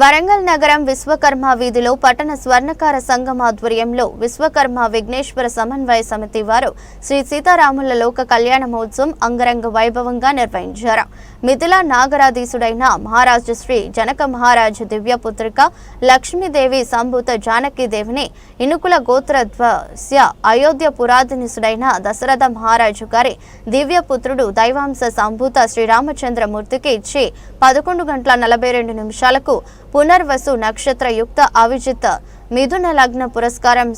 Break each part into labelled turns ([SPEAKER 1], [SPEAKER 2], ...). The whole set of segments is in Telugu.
[SPEAKER 1] వరంగల్ నగరం విశ్వకర్మ వీధిలో పట్టణ స్వర్ణకార సంఘం ఆధ్వర్యంలో విశ్వకర్మ విఘ్నేశ్వర సమన్వయ సమితి వారు శ్రీ సీతారాముల లోక కళ్యాణ మహోత్సవం అంగరంగ వైభవంగా నిర్వహించారు. మిథుల నాగరాధీసుడైన మహారాజు శ్రీ జనక మహారాజు దివ్యపుత్రిక లక్ష్మీదేవి సంభూత జానకీదేవిని ఇనుకుల గోత్రధ్వస్య అయోధ్య పురాధనిసుడైన దశరథ మహారాజు గారి దివ్యపుత్రుడు దైవాంశ సంభూత శ్రీరామచంద్రమూర్తికి ఇచ్చి పదకొండు గంటల నలభై రెండు నిమిషాలకు పునర్వసు నక్షత్రయుక్త అవిజిత్ మిథున లగ్న పురస్కారం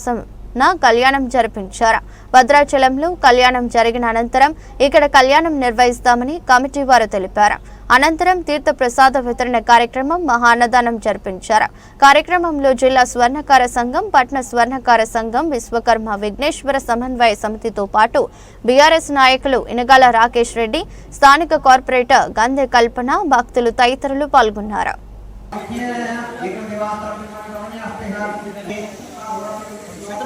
[SPEAKER 1] సం- కళ్యాణం జరిపించారు. భద్రాచలంలో కళ్యాణం జరిగిన అనంతరం ఇక్కడ కళ్యాణం నిర్వహిస్తామని కమిటీ వారు తెలిపారు. అనంతరం తీర్థ ప్రసాద వితరణ కార్యక్రమం మహా అన్నదానం జరిపించారు. కార్యక్రమంలో జిల్లా స్వర్ణకార సంఘం పట్న స్వర్ణకార సంఘం విశ్వకర్మ విఘ్నేశ్వర సమన్వయ సమితితో పాటు బీఆర్ఎస్ నాయకులు ఇనగాల రాకేష్ రెడ్డి స్థానిక కార్పొరేటర్ గంధె కల్పన భక్తులు తదితరులు పాల్గొన్నారు.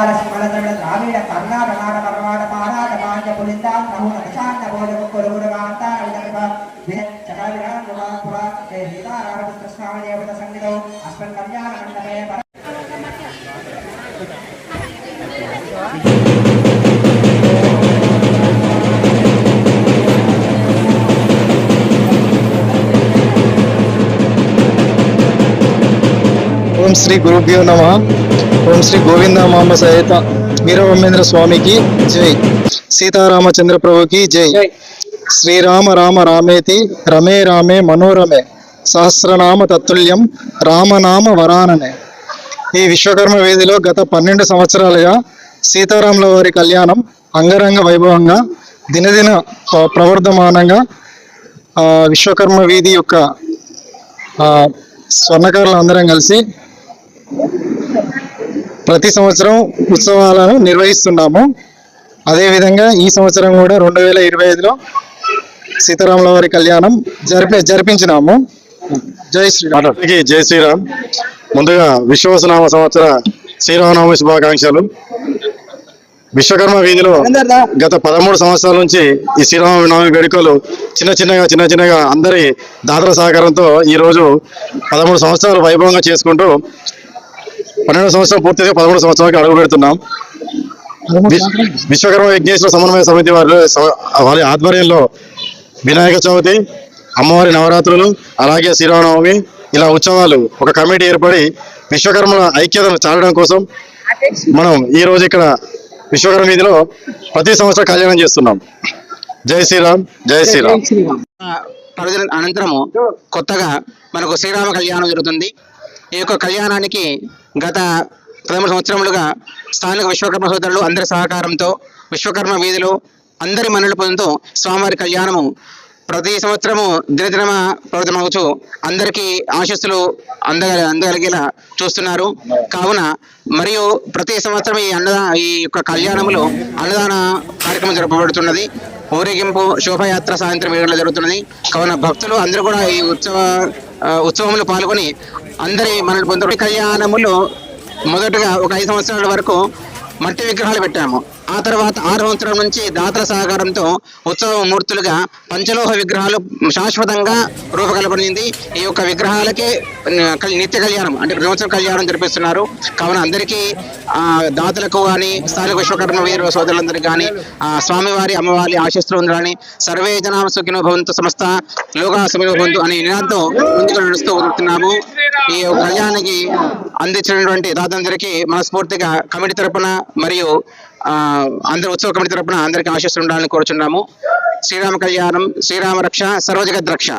[SPEAKER 2] ద్రావిడ కర్ణాట నాట పరమాట పారాట మాన్య పులిందాం నహున ప్రశాంత భోజన కొడుగుడ కాంతార విదర్భ
[SPEAKER 3] ఓం శ్రీ గురుభ్యో నమ. ఓం శ్రీ గోవింద మాంబ సహిత వీరబ్రహ్మేంద్ర స్వామికి జై. సీతారామచంద్ర ప్రభుకి జై. శ్రీరామ రామ రామేతి రమే రామే మనోరమే. సహస్రనామ తత్తుల్యం రామనామ వరాననే. ఈ విశ్వకర్మ వేదిలో గత పన్నెండు సంవత్సరాలుగా సీతారాముల వారి కళ్యాణం అంగరంగ వైభవంగా దినదిన ప్రవర్ధమానంగా విశ్వకర్మ వీధి యొక్క ఆ, స్వర్ణకారులు అందరం కలిసి ప్రతి సంవత్సరం ఉత్సవాలను నిర్వహిస్తున్నాము. అదేవిధంగా ఈ సంవత్సరం కూడా రెండు వేల ఇరవై ఐదులో సీతారాముల వారి కళ్యాణం జరిపి జరిపించినాము. జై శ్రీరామ్.
[SPEAKER 4] జై శ్రీరామ్. ముందుగా విశ్వవసనామ సంవత్సర శ్రీరామనవమి శుభాకాంక్షలు. విశ్వకర్మ వీధిలో గత పదమూడు సంవత్సరాల నుంచి ఈ శ్రీరామనవమి వేడుకలు చిన్న చిన్నగా చిన్న చిన్నగా అందరి దాతల సహకారంతో ఈ రోజు పదమూడు సంవత్సరాలు వైభవంగా చేసుకుంటూ పన్నెండు సంవత్సరం పూర్తిగా పదమూడు సంవత్సరాలకి అడుగు పెడుతున్నాం. విశ్వకర్మ విఘ్నేశ్వర సమన్వయ సమితి వారి వారి ఆధ్వర్యంలో వినాయక చవితి అమ్మవారి నవరాత్రులు అలాగే శ్రీరామనవమి ఇలా ఉత్సవాలు ఒక కమిటీ ఏర్పడి విశ్వకర్మల ఐక్యతను చాటడం కోసం మనం ఈ రోజు ఇక్కడ విశ్వకర్మ వీధిలో ప్రతి సంవత్సరం కళ్యాణం చేస్తున్నాం. జై శ్రీరామ్ జై శ్రీరామ్.
[SPEAKER 5] పర్వదిన అనంతరము కొత్తగా మనకు శ్రీరామ కళ్యాణం జరుగుతుంది. ఈ యొక్క కళ్యాణానికి గత పదమూడు సంవత్సరములుగా స్థానిక విశ్వకర్మ సోదరులు అందరి సహకారంతో విశ్వకర్మ వీధిలో అందరి మన్నలు పొందుతూ స్వామివారి కళ్యాణము ప్రతి సంవత్సరము దినదినమ ప్రవర్తనవచ్చు అందరికీ ఆశస్సులు అంద అందగలిగేలా చూస్తున్నారు. కావున మరియు ప్రతి సంవత్సరం ఈ అన్నదా ఈ యొక్క కళ్యాణములో అన్నదాన కార్యక్రమం జరపబడుతున్నది. ఊరేగింపు శోభయాత్ర సాయంత్రం ఏడులో జరుగుతున్నది. కావున భక్తులు అందరూ కూడా ఈ ఉత్సవ ఉత్సవంలో పాల్గొని అందరి మనల్ని పొందుతారు కళ్యాణములో మొదటగా ఒక ఐదు సంవత్సరాల వరకు మట్టి విగ్రహాలు పెట్టాము. ఆ తర్వాత ఆరు సంవత్సరాల నుంచి దాతల సహకారంతో ఉత్సవ మూర్తులుగా పంచలోహ విగ్రహాలు శాశ్వతంగా రూపకల్పనింది. ఈ యొక్క విగ్రహాలకే నిత్య కళ్యాణం అంటే సంవత్సర కళ్యాణం జరిపిస్తున్నారు. కావున అందరికీ ఆ, దాతలకు కానీ స్థానిక విశ్వకర్మ వీర సోదరులందరికీ కానీ ఆ, స్వామివారి అమ్మవారి ఆశిస్తులు ఉండాలని సర్వే జనా సుఖినో భవంతు సంస్థ లోగా సుఖినో భవంతు అనే నినాదంతో ముందుకు నడుస్తూ వదులుతున్నాము ఈ యొక్క కళ్యాణానికి అందించినటువంటి దాతందరికీ మనస్ఫూర్తిగా కమిటీ తరపున మరియు అందరి ఉత్సవ కమిటీ తరపున అందరికీ ఆశిస్తూ ఉండాలని కోరుచున్నాము. శ్రీరామ కళ్యాణం శ్రీరామ రక్ష సర్వజగత్ రక్ష